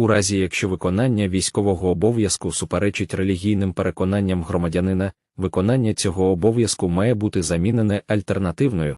У разі якщо виконання військового обов'язку суперечить релігійним переконанням громадянина, виконання цього обов'язку має бути замінене альтернативною,